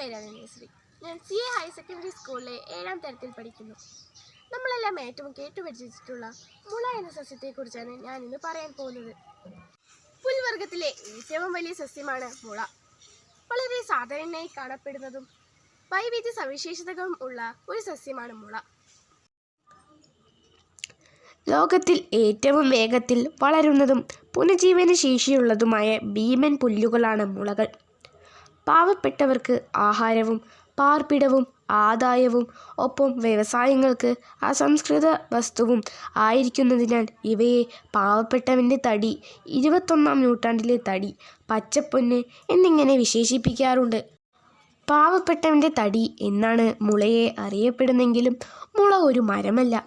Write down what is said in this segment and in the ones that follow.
പേരാണ് നേശ്രീ ഞാൻ C A higher secondary സ്കൂളിലെ ഏഴാം തരത്തിൽ പഠിക്കുന്നു. നമ്മളെല്ലാം ഏറ്റവും കേട്ടുപഠിച്ചിട്ടുള്ള മുള എന്ന സസ്യത്തെക്കുറിച്ചാണ് ഞാൻ ഇന്ന് പറയാൻ പോകുന്നത്. പുൽവർഗത്തിലെ ഏറ്റവും വലിയ സസ്യമാണ് മുള. വളരെ സാധാരണയായി കാണപ്പെടുന്നതും വൈവിധ്യ സവിശേഷതകളും ഉള്ള ഒരു സസ്യമാണ് മുള. ലോകത്തിൽ ഏറ്റവും വേഗത്തിൽ വളരുന്നതും പുനജീവന ശേഷിയുള്ളതുമായ ഭീമൻ പുല്ലുകളാണ് മുളകൾ. പാവപ്പെട്ടവർക്ക് ആഹാരവും പാർപ്പിടവും ആദായവും ഒപ്പം വ്യവസായങ്ങൾക്ക് അസംസ്കൃത വസ്തുവും ആയിരിക്കുന്നതിനാൽ ഇവയെ പാവപ്പെട്ടവന്റെ തടി ഇരുപത്തൊന്നാം നൂറ്റാണ്ടിലെ തടി പച്ചപ്പൊന്ന് എന്നിങ്ങനെ വിശേഷിപ്പിക്കാറുണ്ട്. പാവപ്പെട്ടവന്റെ തടി എന്നാണ് മുളയെ അറിയപ്പെടുന്നെങ്കിലും മുള ഒരു മരമല്ല.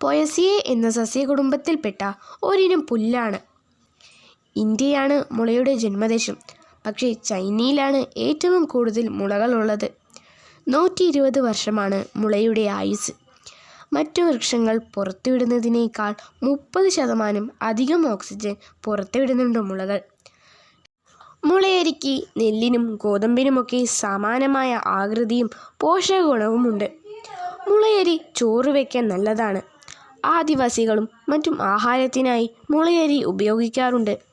പൊയസിയെ എന്ന സസ്യകുടുംബത്തിൽപ്പെട്ട ഒരിനം പുല്ലാണ്. ഇന്ത്യയാണ് മുളയുടെ ജന്മദേശം. പക്ഷേ ചൈനയിലാണ് ഏറ്റവും കൂടുതൽ മുളകളുള്ളത്. നൂറ്റി ഇരുപത് വർഷമാണ് മുളയുടെ ആയുസ്. മറ്റു വൃക്ഷങ്ങൾ പുറത്തുവിടുന്നതിനേക്കാൾ മുപ്പത് ശതമാനം അധികം ഓക്സിജൻ പുറത്തുവിടുന്നുണ്ട് മുളകൾ. മുളയരിക്ക് നെല്ലിനും ഗോതമ്പിനുമൊക്കെ സമാനമായ ആകൃതിയും പോഷകഗുണവുമുണ്ട്. മുളയരി ചോറ് വയ്ക്കാൻ നല്ലതാണ്. ആദിവാസികളും മറ്റും ആഹാരത്തിനായി മുളയരി ഉപയോഗിക്കാറുണ്ട്.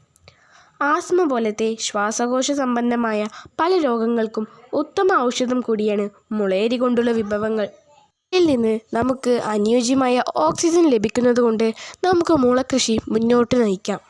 ആസ്മ പോലത്തെ ശ്വാസകോശ സംബന്ധമായ പല രോഗങ്ങൾക്കും ഉത്തമ ഔഷധം കൂടിയാണ് മുളയരി കൊണ്ടുള്ള വിഭവങ്ങൾ. ഇതിൽ നിന്ന് നമുക്ക് അനുയോജ്യമായ ഓക്സിജൻ ലഭിക്കുന്നതുകൊണ്ട് നമുക്ക് മുളകൃഷി മുന്നോട്ട് നയിക്കാം.